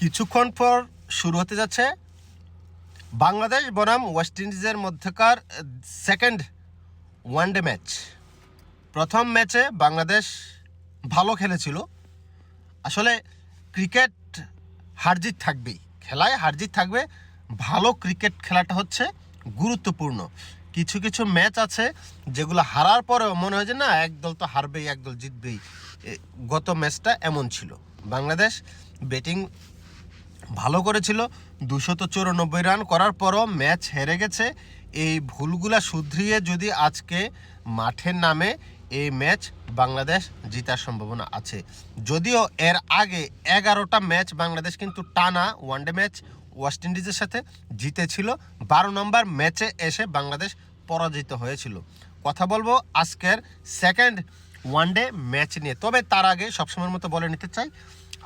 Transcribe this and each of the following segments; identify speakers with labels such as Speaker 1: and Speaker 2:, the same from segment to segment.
Speaker 1: কিছুক্ষণ পর শুরু হতে যাচ্ছে বাংলাদেশ বনাম ওয়েস্ট ইন্ডিজের মধ্যকার সেকেন্ড ওয়ানডে ম্যাচ। প্রথম ম্যাচে বাংলাদেশ ভালো খেলেছিল। আসলে ক্রিকেট হারজিত থাকবেই। খেলায় হারজিত থাকবে। ভালো ক্রিকেট খেলাটা হচ্ছে গুরুত্বপূর্ণ। কিছু কিছু ম্যাচ আছে যেগুলো হারার পরেও মনে হয় যে না, একদল তো হারবেই, একদল জিতবেই। গত ম্যাচটা এমন ছিল। বাংলাদেশ ব্যাটিং ভালো করেছিল। দুশত চুরানব্বই রান করার পরও ম্যাচ হেরে গেছে। এই ভুলগুলা শুধরিয়ে যদি আজকে মাঠের নামে এই ম্যাচ বাংলাদেশ জেতার সম্ভাবনা আছে। যদিও এর আগে এগারোটা ম্যাচ বাংলাদেশ কিন্তু টানা ওয়ানডে ম্যাচ ওয়েস্ট ইন্ডিজের সাথে জিতেছিল। বারো নম্বর ম্যাচে এসে বাংলাদেশ পরাজিত হয়েছিল। কথা বলব আজকের সেকেন্ড ওয়ানডে ম্যাচ নিয়ে। তবে তার আগে সবসময়ের মতো বলে নিতে চাই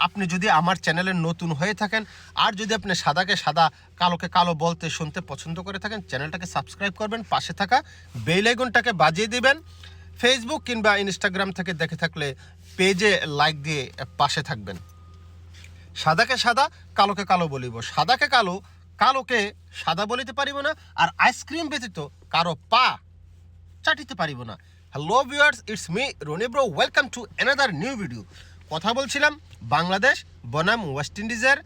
Speaker 1: আপনি যদি আমার চ্যানেলে নতুন হয়ে থাকেন, আর যদি আপনি সাদাকে সাদা, কালোকে কালো বলতে শুনতে পছন্দ করে থাকেন, চ্যানেলটাকে সাবস্ক্রাইব করবেন, পাশে থাকা বেল আইকনটাকে বাজিয়ে দিবেন। ফেসবুক কিংবা ইনস্টাগ্রাম থেকে দেখে থাকলে পেজে লাইক দিয়ে পাশে থাকবেন। সাদাকে সাদা, কালোকে কালো বলিব। সাদাকে কালো, কালোকে সাদা বলিতে পারিব না, আর আইসক্রিম ব্যতীত কারও পা চাটিতে পারিব না। Hello viewers it's me Rony bro welcome to another new video কথা বলছিলাম, বাংলাদেশ, বনাম, ওয়েস্ট ইন্ডিজের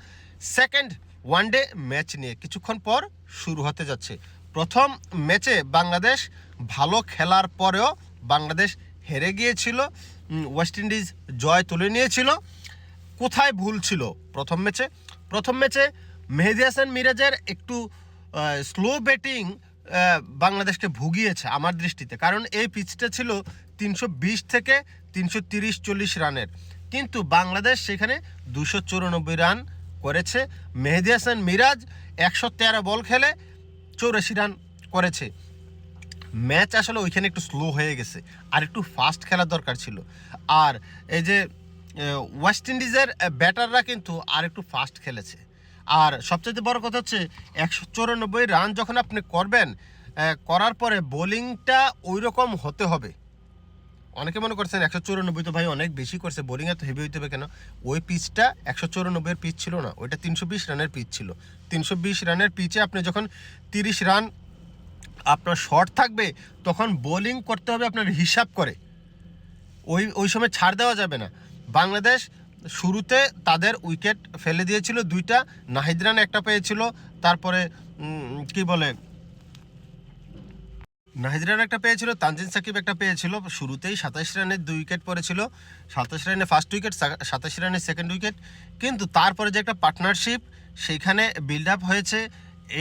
Speaker 1: সেকেন্ড ওয়ানডে ম্যাচ নিয়ে। কিছুক্ষণ পর শুরু হতে যাচ্ছে। প্রথম ম্যাচে বাংলাদেশ ভালো খেলার পরেও বাংলাদেশ হেরে গিয়েছিল ওয়েস্ট ইন্ডিজ জয় তুলে নিয়েছিল। কোথায় ভুল ছিল প্রথম ম্যাচে প্রথম ম্যাচে মেহেদি হাসান মিরাজের একটু স্লো ব্যাটিং বাংলাদেশকে ভুগিয়েছে আমার দৃষ্টিতে। কারণ এই পিচটা ছিল তিনশো বিশ থেকে তিনশো তিরিশ চল্লিশ রানের। কিন্তু বাংলাদেশ সেখানে দুশো চুরানব্বই রান করেছে। মেহেদি হাসান মিরাজ একশো তেরো বল খেলে চৌরাশি রান করেছে। ম্যাচ আসলে ওইখানে একটু স্লো হয়ে গেছে আর একটু ফাস্ট খেলার দরকার ছিল। আর এই যে ওয়েস্ট ইন্ডিজের ব্যাটাররা কিন্তু আর একটু ফাস্ট খেলেছে। আর সবচেয়ে বড় কথা হচ্ছে, একশো চৌরানব্বই রান যখন আপনি করবেন করার পরে বোলিংটা ওই রকম হতে হবে। অনেকে মনে করছেন একশো চৌরানব্বই তো ভাই অনেক বেশি করছে। বোলিং এত হেভি হইতে হবে কেন? ওই পিচটা একশো চৌরানব্বইয়ের পিচ ছিল না। ওইটা তিনশো বিশ রানের পিচ ছিল। তিনশো বিশ রানের পিচে আপনি যখন তিরিশ রান আপনার শর্ট থাকবে, তখন বোলিং করতে হবে আপনার হিসাব করে। ওই ওই সময় ছাড় দেওয়া যাবে না। বাংলাদেশ শুরুতে তাদের উইকেট ফেলে দিয়েছিল দুইটা। নাহিদ রান একটা পেয়েছিল। তারপরে কি বলে নাহিদ রান একটা পেয়েছিল তানজিন সাকিব একটা পেয়েছিল শুরুতেই সাতাশ রানের দুই উইকেট পড়েছিল। সাতাশ রানে ফার্স্ট উইকেট সাতাশ রানে সেকেন্ড উইকেট কিন্তু তারপরে যে একটা পার্টনারশিপ সেইখানে বিল্ড আপ হয়েছে।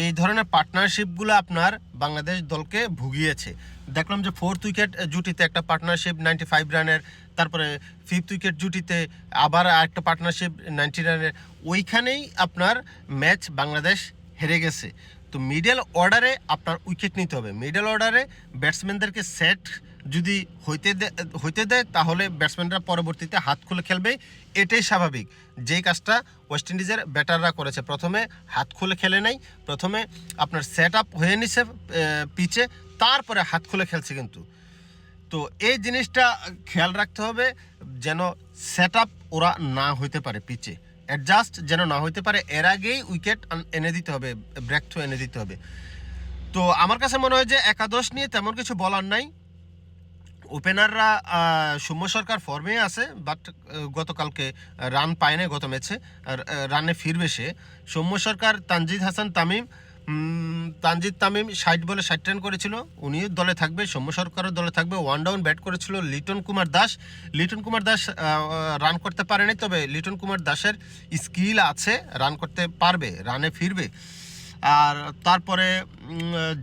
Speaker 1: এই ধরনের পার্টনারশিপগুলো আপনার বাংলাদেশ দলকে ভুগিয়েছে। দেখলাম যে ফোর্থ উইকেট জুটিতে একটা পার্টনারশিপ নাইনটি ফাইভ রানের, তারপরে ফিফথ উইকেট জুটিতে আবার একটা পার্টনারশিপ নাইনটি রানের। ওইখানেই আপনার ম্যাচ বাংলাদেশ হেরে গেছে। তো মিডল অর্ডারে আপনার উইকেট নিতে হবে। মিডল অর্ডারে ব্যাটসম্যানদেরকে সেট যদি হইতে হইতে দেয়, তাহলে ব্যাটসম্যানরা পরবর্তীতে হাত খুলে খেলবে। এটাই স্বাভাবিক। যেই কাজটা ওয়েস্ট ইন্ডিজের ব্যাটাররা করেছে। প্রথমে হাত খুলে খেলে নাই, প্রথমে আপনার সেট আপ হয়ে নিছে পিচে তারপরে হাত খুলে খেলছে কিন্তু। তো এই জিনিসটা খেয়াল রাখতে হবে যেন সেট আপ ওরা না হইতে পারে পিচে অ্যাডজাস্ট যেন না হইতে পারে, এর আগেই উইকেট এনে দিতে হবে ব্রেক থ্রু এনে দিতে হবে। তো আমার কাছে মনে হয় যে একাদশ নিয়ে তেমন কিছু বলার নাই। ওপেনাররা সৌম্য সরকার ফর্মে আছে বাট গতকালকে রান পায় না গত ম্যাচে রানে ফিরবে সে। সৌম্য সরকার, তানজিদ হাসান, তামিম তানজিদ তামিম ষাট বলে ষাট রান করেছিল। উনিও দলে থাকবে, সৌম্য সরকারও দলে থাকবে। ওয়ান ডাউন ব্যাট করেছিল লিটন কুমার দাস। লিটন কুমার দাস রান করতে পারেনি, তবে লিটন কুমার দাসের স্কিল আছে, রান করতে পারবে, রানে ফিরবে। আর তারপরে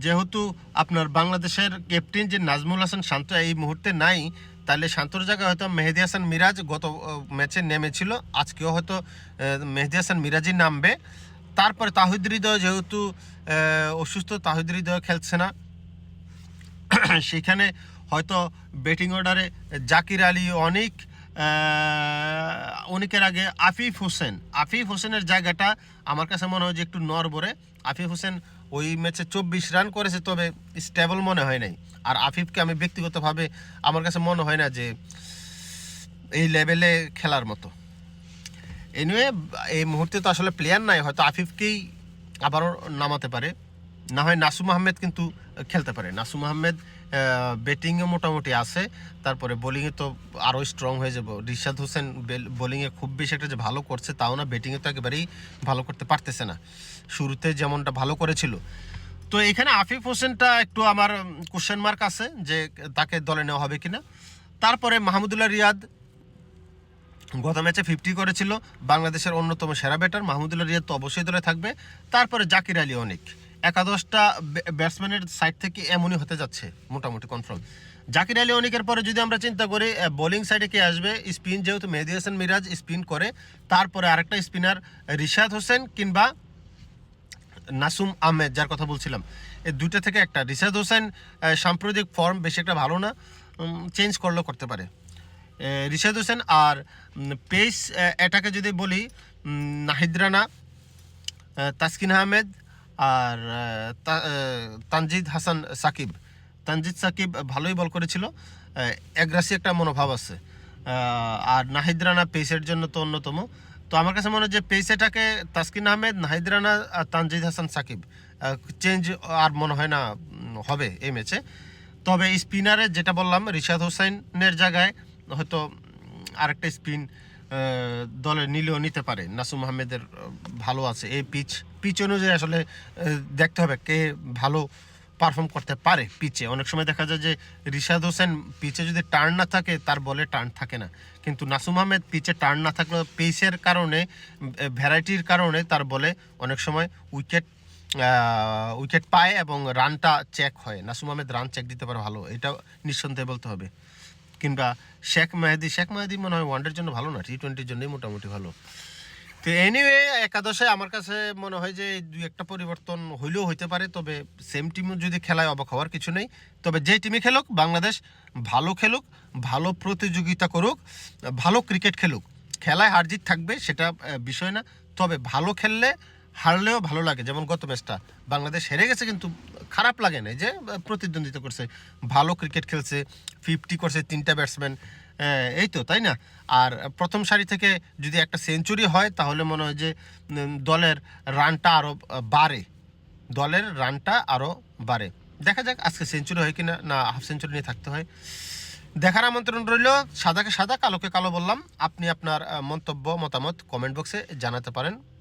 Speaker 1: যেহেতু আপনার বাংলাদেশের ক্যাপ্টেন যে নাজমুল হাসান শান্ত এই মুহূর্তে নাই, তাহলে শান্তর জায়গায় হয়তো মেহেদি হাসান মিরাজ গত ম্যাচে নেমেছিল। আজকেও হয়তো মেহেদি হাসান মিরাজই নামবে। তারপরে তাহিদ হৃদয় যেহেতু অসুস্থ, তাহিদ হৃদয় খেলছে না। সেখানে হয়তো ব্যাটিং অর্ডারে জাকির আলী অনেক অনেকের আগে আফিফ হোসেন। আফিফ হোসেনের জায়গাটা আমার কাছে মনে হয় যে একটু নরবরে আফিফ হোসেন ওই ম্যাচে চব্বিশ রান করেছে, তবে স্টেবল মনে হয় নাই। আর আফিফকে আমি ব্যক্তিগতভাবে আমার কাছে মনে হয় না যে এই লেভেলে খেলার মতো। এনিওয়ে এই মুহূর্তে তো আসলে প্লেয়ার নাই, হয়তো আফিফকেই আবারও নামাতে পারে। না হয় নাসুম আহমেদ কিন্তু খেলতে পারে। নাসুম আহমেদ ব্যাটিংয়ে মোটামুটি আছে, তারপরে বোলিংয়ে তো আরও স্ট্রং হয়ে যাব। রিশাদ হোসেন বোলিংয়ে খুব বেশি একটা যে ভালো করছে, তাও না ব্যাটিংয়ে তো একেবারেই ভালো করতে পারতেছে না। শুরুতে যেমনটা ভালো করেছিল। তো এখানে আফিফ হোসেনটা একটু আমার কোশ্চেন মার্ক আছে যে তাকে দলে নেওয়া হবে কিনা। তারপরে মাহমুদুল্লাহ রিয়াদ গত ম্যাচে ফিফটি করেছিল, বাংলাদেশের অন্যতম সেরা ব্যাটার মাহমুদুল্লাহ রিয়াদ তো অবশ্যই দলে থাকবে। তারপরে জাকির আলী অনেক। একাদশটা ব্যাটসম্যানের সাইড থেকে এমনই হতে যাচ্ছে, মোটামুটি কনফার্ম জাকির আলী অনেকের পরে যদি আমরা চিন্তা করি বোলিং সাইডে কে আসবে? স্পিন যেহেতু মেহেদি হাসান মিরাজ স্পিন করে, তারপরে আরেকটা স্পিনার রিশাদ হোসেন কিংবা নাসুম আহমেদ, যার কথা বলছিলাম। এই দুইটা থেকে একটা। রিশাদ হোসেন সাম্প্রতিক ফর্ম বেশি একটা ভালো না চেঞ্জ করলেও করতে পারে। রিশাদ হোসেন আর পেস এটাকে যদি বলি নাহিদ রানা তাসকিন আহমেদ আর তানজিদ হাসান সাকিব। তানজিদ সাকিব ভালোই বল করেছিল এগ্রাসি একটা মনোভাব আছে। আর নাহিদ রানা পেসের জন্য তো অন্যতম। তো আমার কাছে মনে হয় যে পেসেটাকে তাসকিন আহমেদ, নাহিদ রানা আর তানজিদ হাসান সাকিব চেঞ্জ আর মনে হয় না হবে এই ম্যাচে তবে স্পিনারে যেটা বললাম, রিশাদ হোসেনের জায়গায় হয়তো আরেকটা স্পিন দলে নিলেও নিতে পারে। নাসুম আহমেদের ভালো আছে। এই পিচ পিচ অনুযায়ী আসলে দেখতে হবে কে ভালো পারফর্ম করতে পারে পিচে অনেক সময় দেখা যায় যে রিশাদ হোসেন পিচে যদি টার্ন না থাকে, তার বলে টার্ন থাকে না। কিন্তু নাসুম আহমেদ পিচে টার্ন না থাকলেও পেসের কারণে ভ্যারাইটির কারণে তার বলে অনেক সময় উইকেট উইকেট পায় এবং রানটা চেক হয়। নাসুম আহমেদ রান চেক দিতে পারে ভালো। এটা নিঃসন্দেহে বলতে হবে। কিংবা শেখ মেহেদি শেখ মেহেদি মনে হয় ওয়ানডের জন্য ভালো না টি টোয়েন্টির জন্যই মোটামুটি ভালো। তো এনিওয়ে একাদশে আমার কাছে মনে হয় যে দুই একটা পরিবর্তন হইলেও হইতে পারে, তবে সেম টিম যদি খেলায় অবাক হওয়ার কিছু নেই। তবে যে টিমে খেলুক, বাংলাদেশ ভালো খেলুক, ভালো প্রতিযোগিতা করুক, ভালো ক্রিকেট খেলুক, খেলায় হার জিত থাকবে সেটা বিষয় না। তবে ভালো খেললে হারলেও ভালো লাগে, যেমন গত ম্যাচটা। বাংলাদেশ হেরে গেছে কিন্তু খারাপ লাগে না যে, প্রতিদ্বন্দ্বিতা করছে, ভালো ক্রিকেট খেলছে ফিফটি করছে তিনটা ব্যাটসম্যান এই তো তাই না? আর প্রথম সারি থেকে যদি একটা সেঞ্চুরি হয়, তাহলে মনে হয় যে দলের রানটা আরও বাড়ে। দলের রানটা আরও বাড়ে। দেখা যাক আজকে সেঞ্চুরি হয় কিনা, না হাফ সেঞ্চুরি নিয়ে থাকতে হয়। দেখার আমন্ত্রণ রইল, সাদাকে সাদা, কালোকে কালো বললাম। আপনি আপনার মন্তব্য, মতামত কমেন্ট বক্সে জানাতে পারেন।